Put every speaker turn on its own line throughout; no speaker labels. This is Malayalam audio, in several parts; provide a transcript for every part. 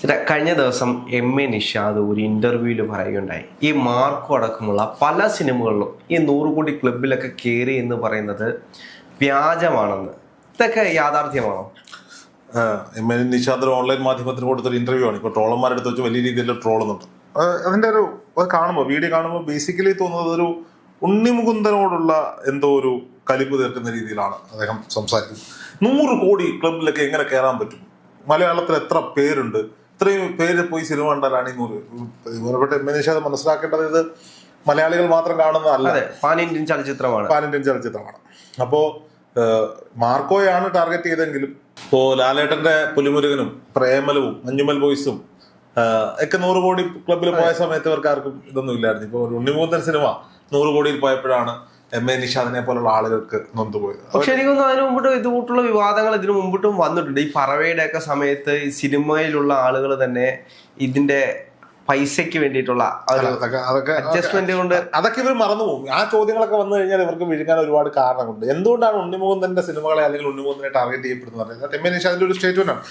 ചേട്ടാ കഴിഞ്ഞ ദിവസം എം എ നിഷാദ് ഒരു ഇന്റർവ്യൂവിൽ പറയുകയുണ്ടായി. ഈ മാർക്കോ അടക്കമുള്ള പല സിനിമകളിലും ഈ നൂറ് കോടി ക്ലബിലൊക്കെ കയറി എന്ന് പറയുന്നത് വ്യാജമാണെന്ന്. ഇതൊക്കെ യാഥാർത്ഥ്യമാണോ?
എം എ നിഷാദ് ഓൺലൈൻ മാധ്യമത്തിന് കൊടുത്തൊരു ഇന്റർവ്യൂ ആണ്. ഇപ്പൊ ട്രോളന്മാരുടെ അടുത്ത് വെച്ച് വലിയ രീതിയിൽ ട്രോളുന്നുണ്ട് അതിന്റെ ഒരു അത് കാണുമ്പോൾ വീഡിയോ കാണുമ്പോൾ ബേസിക്കലി തോന്നുന്നത് ഒരു ഉണ്ണിമുകുന്ദനോടുള്ള എന്തോ ഒരു കലിപ്പ് തീർക്കുന്ന രീതിയിലാണ് അദ്ദേഹം സംസാരിക്കുന്നത്. നൂറ് കോടി ക്ലബിലൊക്കെ എങ്ങനെ കയറാൻ പറ്റും? മലയാളത്തിൽ എത്ര പേരുണ്ട്? ഇത്രയും പേര് പോയി സിനിമ കണ്ടാലാണ് ഈ നൂറ് ബഹുമാനപ്പെട്ട എം മനസ്സിലാക്കേണ്ടത് ഇത് മലയാളികൾ മാത്രം കാണുന്നതല്ല.
പാൻ ഇന്ത്യൻ ചലച്ചിത്രമാണ്.
പാൻ ഇന്ത്യൻ ചലച്ചിത്രമാണ്. അപ്പോ മാർക്കോയാണ് ടാർഗറ്റ് ചെയ്തെങ്കിലും ഇപ്പോ ലാലേട്ടന്റെ പുലിമുരുകനും പ്രേമലവും മഞ്ഞുമൽ ബോയ്സും ഒക്കെ നൂറ് കോടി ക്ലബിൽ പോയ സമയത്ത് ഇവർക്ക് ആർക്കും ഇതൊന്നും ഇല്ലായിരുന്നു. ഇപ്പൊ ഒരു ഉണ്ണിമൂന്തൻ സിനിമ നൂറ് കോടിയിൽ പോയപ്പോഴാണ് എം എ നിഷാദിനെ പോലുള്ള ആളുകൾക്ക് നൊന്തുപോയത്
പക്ഷെ എനിക്കൊന്നും അതിന് മുമ്പിട്ട് ഇതുകൂട്ടുള്ള വിവാദങ്ങൾ ഇതിനു മുമ്പിട്ടും വന്നിട്ടുണ്ട്. ഈ പറവയുടെ ഒക്കെ സമയത്ത് ഈ സിനിമയിലുള്ള ആളുകൾ തന്നെ ഇതിന്റെ പൈസയ്ക്ക് വേണ്ടിയിട്ടുള്ള അഡ്ജസ്റ്റ്മെന്റ് കൊണ്ട്
അതൊക്കെ ഇവർ മറന്നുപോകും. ആ ചോദ്യങ്ങളൊക്കെ വന്നു കഴിഞ്ഞാൽ ഇവർക്ക് വിഴുങ്ങാൻ ഒരുപാട് കാരണങ്ങളുണ്ട്. എന്തുകൊണ്ടാണ് ഉണ്ണിമുകുന്ദന്റെ സിനിമകളെ അല്ലെങ്കിൽ ഉണ്ണിമുകുന്ദനെ ടാർഗറ്റ് ചെയ്യപ്പെടുന്നത്? പറയുന്നത് എം എൻ നിഷാദിന്റെ ഒരു സ്റ്റേറ്റ്മെന്റ് ആണ്.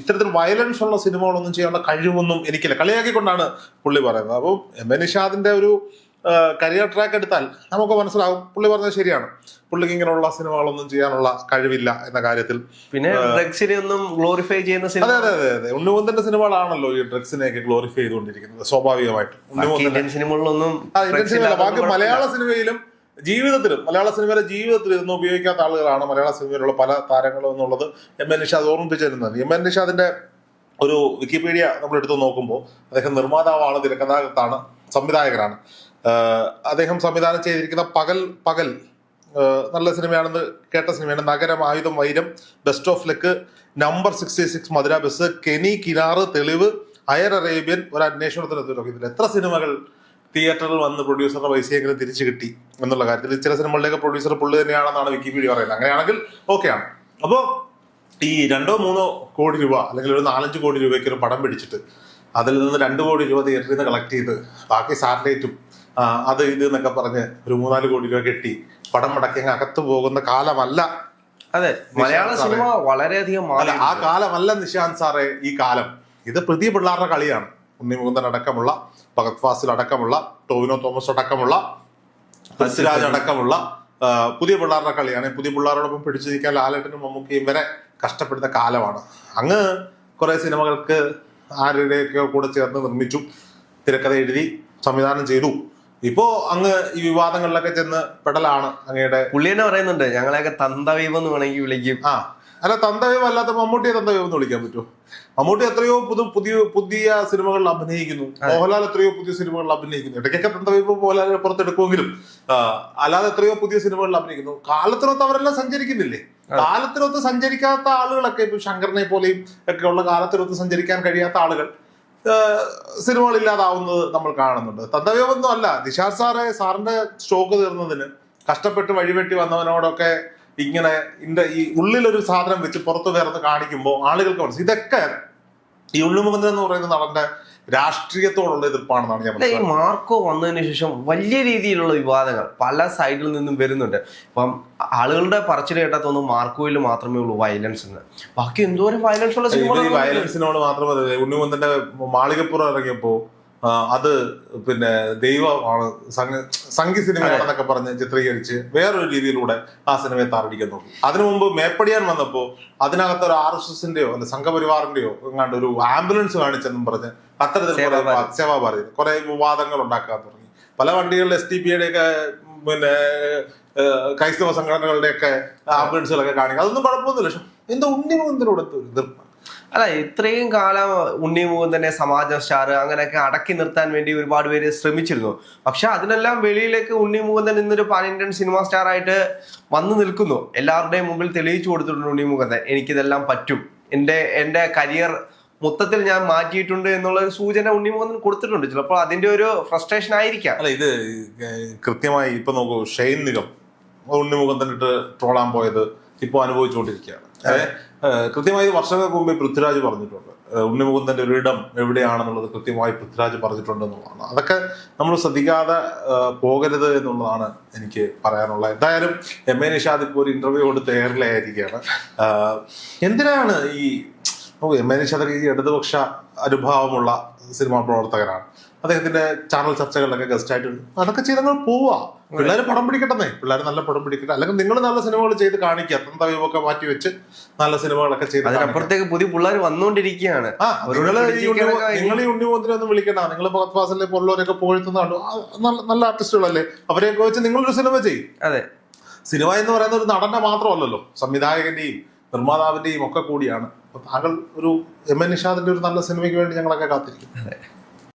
ഇത്തരത്തിൽ വയലൻസ് ഉള്ള സിനിമകളൊന്നും ചെയ്യാനുള്ള കഴിവൊന്നും എനിക്കില്ല. കളിയാക്കിക്കൊണ്ടാണ് പുള്ളി പറയുന്നത്. അപ്പോൾ എം എ നിഷാദിന്റെ ഒരു കരിയർ ട്രാക്ക് എടുത്താൽ നമുക്ക് മനസ്സിലാവും. പുള്ളി പറഞ്ഞത് ശരിയാണ്. പുള്ളിക്ക് ഇങ്ങനെയുള്ള സിനിമകളൊന്നും ചെയ്യാനുള്ള കഴിവില്ല എന്ന കാര്യത്തിൽ.
പിന്നെ ഡ്രഗ്സിനെ ഒന്നും ഗ്ലോറിഫൈ ചെയ്യുന്ന സിനിമ
അതെ അതെ അതെ അതെ. സിനിമകളാണല്ലോ ഈ ഡ്രഗ്സിനെയൊക്കെ ഗ്ലോറിഫൈ ചെയ്തുകൊണ്ടിരിക്കുന്നത് സ്വാഭാവികമായിട്ടും.
സിനിമകളിലൊന്നും
ബാക്കി മലയാള സിനിമയിലും ജീവിതത്തിലും മലയാള സിനിമയിലെ ജീവിതത്തിൽ ഇതൊന്നും ഉപയോഗിക്കാത്ത ആളുകളാണ് മലയാള സിനിമയിലുള്ള പല താരങ്ങളും എന്നുള്ളത് എം എൻ നിഷാദ് ഓർമ്മിപ്പിച്ചിരുന്നത്. എം എൻ നിഷാദിന്റെ ഒരു വിക്കിപീഡിയ നമ്മൾ എടുത്തു നോക്കുമ്പോൾ അദ്ദേഹം നിർമ്മാതാവാണ് തിരക്കഥാകൃത്താണ് സംവിധായകനാണ്. ആഹ് അദ്ദേഹം സംവിധാനം ചെയ്തിരിക്കുന്ന പകൽ പകൽ നല്ല സിനിമയാണെന്ന് കേട്ട സിനിമയാണ്. Nagaram Ayudham Vairam best of luck number sixty six Madhura bus Keni Kinaru Thelivu അയർ Arabian ഒരു അന്വേഷണത്തിന് ഇതിൽ എത്ര സിനിമകൾ തിയേറ്ററിൽ വന്ന് പ്രൊഡ്യൂസറുടെ പൈസയെങ്കിലും തിരിച്ചു കിട്ടി എന്നുള്ള കാര്യത്തിൽ ചില സിനിമകളുടെയൊക്കെ പ്രൊഡ്യൂസർ പുള്ളി തന്നെയാണെന്നാണ് വിക്കിപീഡിയ പറയുന്നത്. അങ്ങനെയാണെങ്കിൽ ഓക്കെയാണ് അപ്പോൾ ഈ രണ്ടോ മൂന്നോ കോടി രൂപ അല്ലെങ്കിൽ ഒരു നാലഞ്ച് കോടി രൂപയ്ക്ക് ഒരു പടം പിടിച്ചിട്ട് അതിൽ നിന്ന് രണ്ട് കോടി രൂപ തിയേറ്ററിൽ നിന്ന് കളക്ട് ചെയ്ത് ബാക്കി സാറ്റലൈറ്റും അത് ഇത് എന്നൊക്കെ പറഞ്ഞ് ഒരു മൂന്നാൽ കോടി രൂപ കെട്ടി പടം മുടക്കി അങ്ങ് അകത്ത് പോകുന്ന കാലമല്ല
അതെ മലയാള സിനിമ വളരെയധികം
അല്ല ആ കാലമല്ല നിശാന്ത് സാറേ ഈ കാലം. ഇത് പ്രതി പിള്ളാരുടെ കളിയാണ്. ഉണ്ണിമുകുന്ദൻ അടക്കമുള്ള ഭഗത് ഫാസിൽ അടക്കമുള്ള ടോവിനോ തോമസ് അടക്കമുള്ള പൃഥ്വിരാജ് അടക്കമുള്ള പുതിയ പിള്ളാരുടെ കളിയാണ്. പുതിയ പിള്ളാരോടൊപ്പം പിടിച്ചു നിൽക്കാൻ ലാലേട്ടനും മമ്മൂക്കയും വരെ കഷ്ടപ്പെടുന്ന കാലമാണ്. അങ്ങ് കുറെ സിനിമകൾക്ക് ആരുടെയൊക്കെ കൂടെ ചേർന്ന് നിർമ്മിച്ചു തിരക്കഥ എഴുതി സംവിധാനം ചെയ്തു. ഇപ്പോ അങ്ങ് ഈ വിവാദങ്ങളിലൊക്കെ ചെന്ന് പെടലാണ് അങ്ങയുടെ
പുള്ളി തന്നെ പറയുന്നുണ്ട് ഞങ്ങളെയൊക്കെ തന്തവൈവം എന്ന് വേണമെങ്കിൽ വിളിക്കും.
ആ അല്ല തന്തവൈവം അല്ലാത്ത മമ്മൂട്ടിയെ തന്തവൈവം എന്ന് വിളിക്കാൻ പറ്റുമോ? മമ്മൂട്ടി എത്രയോ പുതു പുതിയ പുതിയ സിനിമകളിൽ അഭിനയിക്കുന്നു. മോഹൻലാൽ എത്രയോ പുതിയ സിനിമകളിൽ അഭിനയിക്കുന്നു. ഇടയ്ക്കൊക്കെ തന്തവൈവം മോഹൻലാലിനെ പുറത്തെടുക്കുമെങ്കിലും അല്ലാതെ എത്രയോ പുതിയ സിനിമകളിൽ അഭിനയിക്കുന്നു. കാലത്തിനൊത്ത് അവരെല്ലാം സഞ്ചരിക്കുന്നില്ലേ? കാലത്തിനൊത്ത് സഞ്ചരിക്കാത്ത ആളുകളൊക്കെ ഇപ്പൊ ശങ്കറിനെ പോലെയും ഒക്കെ ഉള്ള കാലത്തിനൊത്ത് സഞ്ചരിക്കാൻ കഴിയാത്ത ആളുകൾ. ആ, സിനിമകളില്ലാതാവുന്നത് നമ്മൾ കാണുന്നുണ്ട്. തന്തവയമൊന്നും അല്ല. നിഷാദ് സാറെ സാറിന്റെ സ്റ്റോക്ക് തീർന്നതിന് കഷ്ടപ്പെട്ട് വഴിവെട്ടി വന്നവനോടൊക്കെ ഇങ്ങനെ ഇന്റെ ഈ ഉള്ളിലൊരു സാധനം വെച്ച് പുറത്ത് വേർന്ന് കാണിക്കുമ്പോൾ ആളുകൾക്ക് ഇതൊക്കെ ഈ ഉള്ളുമുഖൻ എന്ന് പറയുന്ന നടന്റെ രാഷ്ട്രീയത്തോടുള്ള എതിർപ്പാണെന്നാണ് ഞാൻ
ഈ മാർക്കോ വന്നതിന് ശേഷം വലിയ രീതിയിലുള്ള വിവാദങ്ങൾ പല സൈഡിൽ നിന്നും വരുന്നുണ്ട്. ഇപ്പം ആളുകളുടെ പറച്ചിൽ കേട്ടാൽ തോന്നുന്നു മാർക്കോയിൽ മാത്രമേ ഉള്ളൂ വയലൻസ് എന്ന്. ബാക്കി എന്തോരം വയലൻസ് ഉള്ള സിനിമ
വയലൻസിനോട് മാത്രമേ ഉണ്ണിമുന്തന്റെ മാളികപ്പുറം ഇറങ്ങിയപ്പോ അത് പിന്നെ ദൈവമാണ്. സംഘ സിനിമയാണെന്നൊക്കെ പറഞ്ഞ് ചിത്രീകരിച്ച് വേറൊരു രീതിയിലൂടെ ആ സിനിമയെ താറടിക്കുന്നു അതിനു മുമ്പ് മേപ്പടിയാൻ വന്നപ്പോ അതിനകത്ത് ഒരു ആർ എസ് എസിന്റെയോ അല്ലെ സംഘപരിവാറിന്റെയോ എങ്ങാണ്ട് ഒരു ആംബുലൻസ് കാണിച്ചെന്നും പറഞ്ഞ് അത്തരത്തിൽ സേവാ
സേവാഭാരതി.
കുറെ വിവാദങ്ങൾ ഉണ്ടാക്കാൻ തുടങ്ങി. പല വണ്ടികളിൽ എസ് ടി പിയുടെ ഒക്കെ പിന്നെ ക്രൈസ്തവ സംഘടനകളുടെ ഒക്കെ ആംബുലൻസുകളൊക്കെ കാണിക്കുക അതൊന്നും കുഴപ്പമൊന്നുമില്ല. പക്ഷെ എന്തോ ഉണ്ണിമുഖത്തിലൂടെ എന്തോ
അല്ല ഇത്രയും കാലം ഉണ്ണി തന്നെ സമാജ സ്റ്റാർ അങ്ങനെയൊക്കെ അടക്കി നിർത്താൻ വേണ്ടി ഒരുപാട് പേര് ശ്രമിച്ചിരുന്നു. പക്ഷെ അതിനെല്ലാം വെളിയിലേക്ക് ഉണ്ണി തന്നെ ഇന്നൊരു പാൻ ഇന്ത്യൻ സിനിമ സ്റ്റാർ ആയിട്ട് വന്നു നിൽക്കുന്നു. എല്ലാവരുടെയും മുമ്പിൽ തെളിയിച്ചു കൊടുത്തിട്ടുണ്ട് ഉണ്ണി മുകുന്ദൻ എനിക്കിതെല്ലാം പറ്റും. എന്റെ എന്റെ കരിയർ മൊത്തത്തിൽ ഞാൻ മാറ്റിയിട്ടുണ്ട് എന്നുള്ള ഒരു സൂചന ഉണ്ണി മുകുന്ദൻ കൊടുത്തിട്ടുണ്ട്. ചിലപ്പോൾ അതിന്റെ ഒരു ഫ്രസ്ട്രേഷൻ ആയിരിക്കാം.
അല്ല ഇത് കൃത്യമായി ഇപ്പൊ നോക്കൂ ഷെയ്ൻ നിഗം ഉണ്ണിമുഖം തന്നിട്ട് ട്രോളാൻ പോയത് ഇപ്പോൾ അനുഭവിച്ചുകൊണ്ടിരിക്കുകയാണ്. കൃത്യമായി വർഷങ്ങൾക്ക് മുമ്പേ പൃഥ്വിരാജ് പറഞ്ഞിട്ടുണ്ട്. ഉണ്ണിമുകുന്ദന്റെ ഒരു ഇടം എവിടെയാണെന്നുള്ളത് കൃത്യമായി പൃഥ്വിരാജ് പറഞ്ഞിട്ടുണ്ട് എന്നുള്ളതാണ് അതൊക്കെ നമ്മൾ ശ്രദ്ധിക്കാതെ പോകരുത് എന്നുള്ളതാണ് എനിക്ക് പറയാനുള്ളത്. എന്തായാലും എം എ നിഷാദ് ഇപ്പോൾ ഒരു ഇന്റർവ്യൂ കൊടുത്ത് എയറിലായിരിക്കുകയാണ് എന്തിനാണ് ഈ എം എ നിഷാദ് ഈ ഇടതുപക്ഷ അനുഭാവമുള്ള സിനിമാ പ്രവർത്തകനാണ്. അദ്ദേഹത്തിന്റെ ചാനൽ ചർച്ചകളിലൊക്കെ ഗസ്റ്റ് ആയിട്ട് അതൊക്കെ ചെയ്തങ്ങൾ പോവാ പിള്ളേർ പടം പിടിക്കട്ടെ പിള്ളേർ നല്ല പടം പിടിക്കട്ടെ. അല്ലെങ്കിൽ നിങ്ങൾ നല്ല സിനിമകൾ ചെയ്ത് കാണിക്കുക. തന്തവ്യമൊക്കെ മാറ്റി വെച്ച് നല്ല സിനിമകളൊക്കെ ചെയ്ത് അപ്പുറത്തേക്ക്
അതിനപ്പുറത്തേക്ക് പുതിയ പിള്ളേർ വന്നുകൊണ്ടിരിക്കുകയാണ്.
നിങ്ങൾ ഈ നിങ്ങൾ ഉണ്ണിമോന്തിനെ ഒന്നും വിളിക്കണ്ട. നിങ്ങൾ ഭഗത് ഫാസിലെ പോലുള്ളവരൊക്കെ പോഴ്ത്തുന്നതാണ് നല്ല നല്ല ആർട്ടിസ്റ്റുകളല്ലേ അവരെയൊക്കെ വെച്ച് നിങ്ങളൊരു സിനിമ ചെയ്യും.
അതെ.
സിനിമ എന്ന് പറയുന്നത് ഒരു നടന്റെ മാത്രമല്ലല്ലോ. സംവിധായകന്റെയും നിർമ്മാതാവിന്റെയും ഒക്കെ കൂടിയാണ്. അപ്പൊ താങ്കൾ ഒരു എം എൻ നിഷാദിന്റെ ഒരു നല്ല സിനിമയ്ക്ക് വേണ്ടി ഞങ്ങളൊക്കെ കാത്തിരിക്കും.